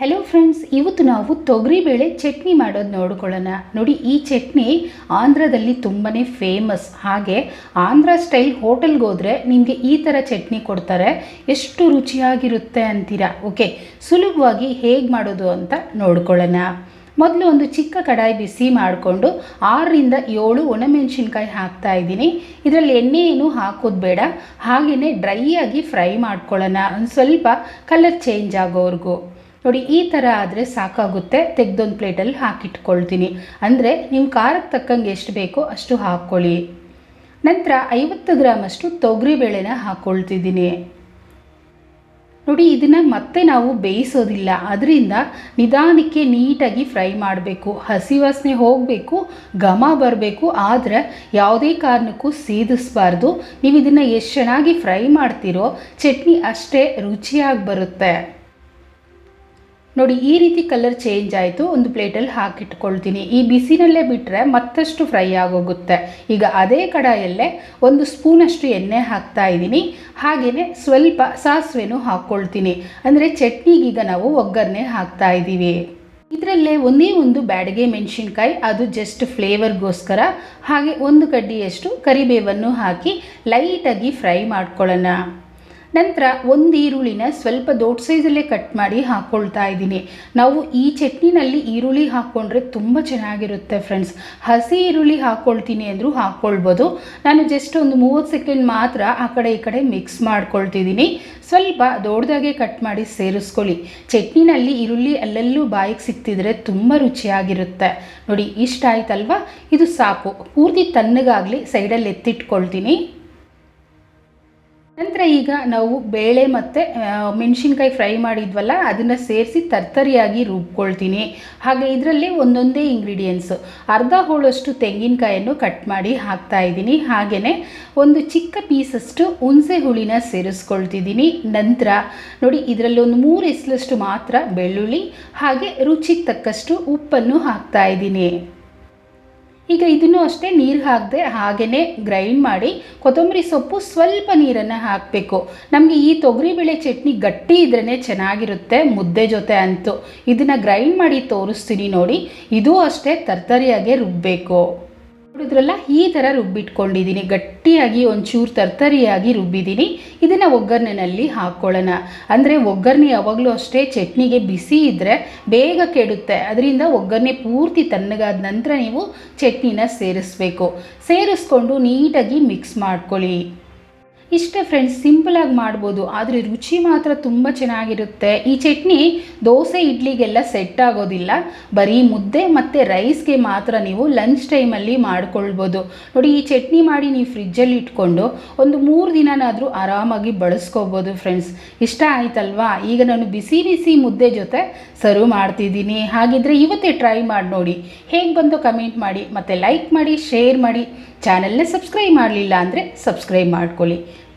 Hello friends ಇವತ್ತು ನಾವು ತೊಗರಿಬೇಳೆ ಚಟ್ನಿ ಮಾಡೋದು ನೋಡ್ಕೊಳ್ಳೋಣ. ನೋಡಿ, ಈ ಚಟ್ನಿ ಆಂಧ್ರದಲ್ಲಿ ತುಂಬಾ ಫೇಮಸ್ ಹಾಗೆ ಆಂಧ್ರ ಸ್ಟೈಲ್ ಹೋಟೆಲ್ಗೆ ಹೋದರೆ ನಿಮಗೆ ಈ ಥರ ಚಟ್ನಿ ಕೊಡ್ತಾರೆ. ಎಷ್ಟು ರುಚಿಯಾಗಿರುತ್ತೆ ಅಂತೀರಾ? ಓಕೆ ಸುಲಭವಾಗಿ ಹೇಗೆ ಮಾಡೋದು ಅಂತ ನೋಡ್ಕೊಳ್ಳೋಣ. ಮೊದಲು ಒಂದು ಚಿಕ್ಕ ಕಡಾಯಿ ಬಿಸಿ ಮಾಡಿಕೊಂಡು ಆರರಿಂದ ಏಳು ಒಣಮೆಣಸಿನ್ಕಾಯಿ ಹಾಕ್ತಾ ಇದ್ದೀನಿ. ಇದರಲ್ಲಿ ಎಣ್ಣೆ ಏನು ಹಾಕೋದು ಬೇಡ. ಹಾಗೆಯೇ ಡ್ರೈ ಆಗಿ ಫ್ರೈ ಮಾಡ್ಕೊಳ್ಳೋಣ. ಒಂದು ಸ್ವಲ್ಪ ಕಲರ್ ಚೇಂಜ್ ಆಗೋವರೆಗೂ. ನೋಡಿ, ಈ ಥರ ಆದರೆ ಸಾಕಾಗುತ್ತೆ. ತೆಗೆದೊಂದು ಪ್ಲೇಟಲ್ಲಿ ಹಾಕಿಟ್ಕೊಳ್ತೀನಿ. ಅಂದರೆ ನಿಮ್ಮ ಖಾರಕ್ಕೆ ತಕ್ಕಂಗೆ ಎಷ್ಟು ಬೇಕೋ ಅಷ್ಟು ಹಾಕ್ಕೊಳ್ಳಿ. ನಂತರ ಐವತ್ತು ಗ್ರಾಮಷ್ಟು ತೊಗರಿಬೇಳೆನ ಹಾಕ್ಕೊಳ್ತಿದ್ದೀನಿ ನೋಡಿ, ಇದನ್ನು ಮತ್ತೆ ನಾವು ಬೇಯಿಸೋದಿಲ್ಲ. ಅದರಿಂದ ನಿಧಾನಕ್ಕೆ ನೀಟಾಗಿ ಫ್ರೈ ಮಾಡಬೇಕು. ಹಸಿ ವಾಸನೆ ಹೋಗಬೇಕು, ಘಮ ಬರಬೇಕು. ಆದರೆ ಯಾವುದೇ ಕಾರಣಕ್ಕೂ ಸೇದಿಸಬಾರ್ದು. ನೀವು ಇದನ್ನು ಎಷ್ಟು ಚೆನ್ನಾಗಿ ಫ್ರೈ ಮಾಡ್ತೀರೋ, ಚಟ್ನಿ ಅಷ್ಟೇ ರುಚಿಯಾಗಿ ಬರುತ್ತೆ. ನೋಡಿ, ಈ ರೀತಿ ಕಲರ್ ಚೇಂಜ್ ಆಯಿತು. ಒಂದು ಪ್ಲೇಟಲ್ಲಿ ಹಾಕಿಟ್ಕೊಳ್ತೀನಿ. ಈ ಬಿಸಿನಲ್ಲೇ ಬಿಟ್ಟರೆ ಮತ್ತಷ್ಟು ಫ್ರೈ ಆಗೋಗುತ್ತೆ. ಈಗ ಅದೇ ಕಡಾಯಲ್ಲೇ ಒಂದು ಸ್ಪೂನಷ್ಟು ಎಣ್ಣೆ ಹಾಕ್ತಾ ಇದ್ದೀನಿ. ಹಾಗೆಯೇ ಸ್ವಲ್ಪ ಸಾಸಿವೆನೂ ಹಾಕ್ಕೊಳ್ತೀನಿ. ಅಂದರೆ ಚಟ್ನಿಗೀಗ ನಾವು ಒಗ್ಗರಣೆ ಹಾಕ್ತಾ ಇದ್ದೀವಿ. ಇದರಲ್ಲೇ ಒಂದೇ ಒಂದು ಬ್ಯಾಡಗೆ ಮೆಣಸಿನ್ಕಾಯಿ, ಅದು ಜಸ್ಟ್ ಫ್ಲೇವರ್ಗೋಸ್ಕರ ಹಾಗೆ ಒಂದು ಕಡ್ಡಿಯಷ್ಟು ಕರಿಬೇವನ್ನು ಹಾಕಿ ಲೈಟಾಗಿ ಫ್ರೈ ಮಾಡ್ಕೊಳ್ಳೋಣ. ನಂತರ ಒಂದು ಈರುಳ್ಳಿನ ಸ್ವಲ್ಪ ದೊಡ್ಡ ಸೈಜಲ್ಲೇ ಕಟ್ ಮಾಡಿ ಹಾಕ್ಕೊಳ್ತಾ ಇದ್ದೀನಿ. ನಾವು ಈ ಚಟ್ನಿನಲ್ಲಿ ಈರುಳ್ಳಿ ಹಾಕ್ಕೊಂಡ್ರೆ ತುಂಬ ಚೆನ್ನಾಗಿರುತ್ತೆ ಫ್ರೆಂಡ್ಸ್ ಹಸಿ ಈರುಳ್ಳಿ ಹಾಕ್ಕೊಳ್ತೀನಿ ಅಂದರೂ ಹಾಕ್ಕೊಳ್ಬೋದು ನಾನು ಜಸ್ಟ್ ಒಂದು ಮೂವತ್ತು ಸೆಕೆಂಡ್ ಮಾತ್ರ ಆ ಕಡೆ ಈ ಕಡೆ ಮಿಕ್ಸ್ ಮಾಡ್ಕೊಳ್ತಿದ್ದೀನಿ. ಸ್ವಲ್ಪ ದೊಡ್ಡದಾಗೆ ಕಟ್ ಮಾಡಿ ಸೇರಿಸ್ಕೊಳ್ಳಿ. ಚಟ್ನಿನಲ್ಲಿ ಈರುಳ್ಳಿ ಅಲ್ಲೆಲ್ಲೂ ಬಾಯಿಗೆ ಸಿಕ್ತಿದ್ರೆ ತುಂಬ ರುಚಿಯಾಗಿರುತ್ತೆ. ನೋಡಿ, ಇಷ್ಟ ಆಯ್ತಲ್ವಾ? ಇದು ಸಾಕು. ಪೂರ್ತಿ ತಣ್ಣಗಾಗಲಿ ಸೈಡಲ್ಲಿ ಎತ್ತಿಟ್ಕೊಳ್ತೀನಿ. ನಂತರ ಈಗ ನಾವು ಬೇಳೆ ಮತ್ತು ಮೆಣಸಿನ್ಕಾಯಿ ಫ್ರೈ ಮಾಡಿದ್ವಲ್ಲ, ಅದನ್ನು ಸೇರಿಸಿ ತರ್ತರಿಯಾಗಿ ರುಬ್ಕೊಳ್ತೀನಿ. ಹಾಗೆ ಇದರಲ್ಲಿ ಒಂದೊಂದೇ ಇಂಗ್ರೀಡಿಯೆಂಟ್ಸು ಅರ್ಧ ಹೋಳಷ್ಟು ತೆಂಗಿನಕಾಯನ್ನು ಕಟ್ ಮಾಡಿ ಹಾಕ್ತಾ ಇದ್ದೀನಿ. ಹಾಗೆಯೇ ಒಂದು ಚಿಕ್ಕ ಪೀಸಷ್ಟು ಹುಣಸೆ ಹುಳಿನ ಸೇರಿಸ್ಕೊಳ್ತಿದ್ದೀನಿ. ನಂತರ ನೋಡಿ, ಇದರಲ್ಲಿ ಒಂದು ಮೂರು ಎಸ್ಲಷ್ಟು ಮಾತ್ರ ಬೆಳ್ಳುಳ್ಳಿ, ಹಾಗೆ ರುಚಿಗೆ ತಕ್ಕಷ್ಟು ಉಪ್ಪನ್ನು ಹಾಕ್ತಾ ಇದ್ದೀನಿ. ಈಗ ಇದನ್ನು ಅಷ್ಟೇ ನೀರು ಹಾಕದೆ ಹಾಗೆಯೇ ಗ್ರೈಂಡ್ ಮಾಡಿ ಕೊತ್ತಂಬರಿ ಸೊಪ್ಪು ಸ್ವಲ್ಪ ನೀರನ್ನು ಹಾಕಬೇಕು. ನಮಗೆ ಈ ತೊಗರಿಬೇಳೆ ಚಟ್ನಿ ಗಟ್ಟಿ ಇದ್ರೇ ಚೆನ್ನಾಗಿರುತ್ತೆ ಮುದ್ದೆ ಜೊತೆ ಅಂತೂ. ಇದನ್ನು ಗ್ರೈಂಡ್ ಮಾಡಿ ತೋರಿಸ್ತೀನಿ ನೋಡಿ. ಇದೂ ಅಷ್ಟೇ ತರ್ತರಿಯಾಗೆ ರುಬ್ಬಬೇಕು ನೋಡಿದ್ರಲ್ಲ, ಈ ಥರ ರುಬ್ಬಿಟ್ಕೊಂಡಿದ್ದೀನಿ ಗಟ್ಟಿಯಾಗಿ ಒಂಚೂರು ತರ್ತರಿಯಾಗಿ ರುಬ್ಬಿದ್ದೀನಿ ಇದನ್ನು ಒಗ್ಗರಣೆನಲ್ಲಿ ಹಾಕ್ಕೊಳ್ಳೋಣ ಅಂದರೆ ಒಗ್ಗರಣೆ ಯಾವಾಗಲೂ ಅಷ್ಟೇ ಚಟ್ನಿಗೆ ಬಿಸಿ ಇದ್ದರೆ ಬೇಗ ಕೆಡುತ್ತೆ. ಅದರಿಂದ ಒಗ್ಗರಣೆ ಪೂರ್ತಿ ತಣ್ಣಗಾದ ನಂತರ ನೀವು ಚಟ್ನಿನ ಸೇರಿಸ್ಬೇಕು. ಸೇರಿಸ್ಕೊಂಡು ನೀಟಾಗಿ ಮಿಕ್ಸ್ ಮಾಡ್ಕೊಳ್ಳಿ. ಇಷ್ಟೇ ಫ್ರೆಂಡ್ಸ್ ಸಿಂಪಲಾಗಿ ಮಾಡ್ಬೋದು, ಆದರೆ ರುಚಿ ಮಾತ್ರ ತುಂಬ ಚೆನ್ನಾಗಿರುತ್ತೆ. ಈ ಚಟ್ನಿ ದೋಸೆ, ಇಡ್ಲಿಗೆಲ್ಲ ಸೆಟ್ ಆಗೋದಿಲ್ಲ. ಬರೀ ಮುದ್ದೆ ಮತ್ತು ರೈಸ್ಗೆ ಮಾತ್ರ ನೀವು ಲಂಚ್ ಟೈಮಲ್ಲಿ ಮಾಡ್ಕೊಳ್ಬೋದು. ನೋಡಿ, ಈ ಚಟ್ನಿ ಮಾಡಿ ನೀವು ಫ್ರಿಜ್ಜಲ್ಲಿ ಇಟ್ಕೊಂಡು ಒಂದು ಮೂರು ದಿನನಾದರೂ ಆರಾಮಾಗಿ ಬಳಸ್ಕೋಬೋದು ಫ್ರೆಂಡ್ಸ್ ಇಷ್ಟ ಆಯ್ತಲ್ವಾ? ಈಗ ನಾನು ಬಿಸಿ ಬಿಸಿ ಮುದ್ದೆ ಜೊತೆ ಸರ್ವ್ ಮಾಡ್ತಿದ್ದೀನಿ. ಹಾಗಿದ್ರೆ ಇವತ್ತೇ ಟ್ರೈ ಮಾಡಿ ನೋಡಿ. ಹೇಗೆ ಬಂದು ಕಮೆಂಟ್ ಮಾಡಿ, ಮತ್ತು ಲೈಕ್ ಮಾಡಿ ಶೇರ್ ಮಾಡಿ. ಚಾನಲ್ನ ಸಬ್ಸ್ಕ್ರೈಬ್ ಮಾಡಲಿಲ್ಲ ಅಂದರೆ ಸಬ್ಸ್ಕ್ರೈಬ್ ಮಾಡ್ಕೊಳ್ಳಿ.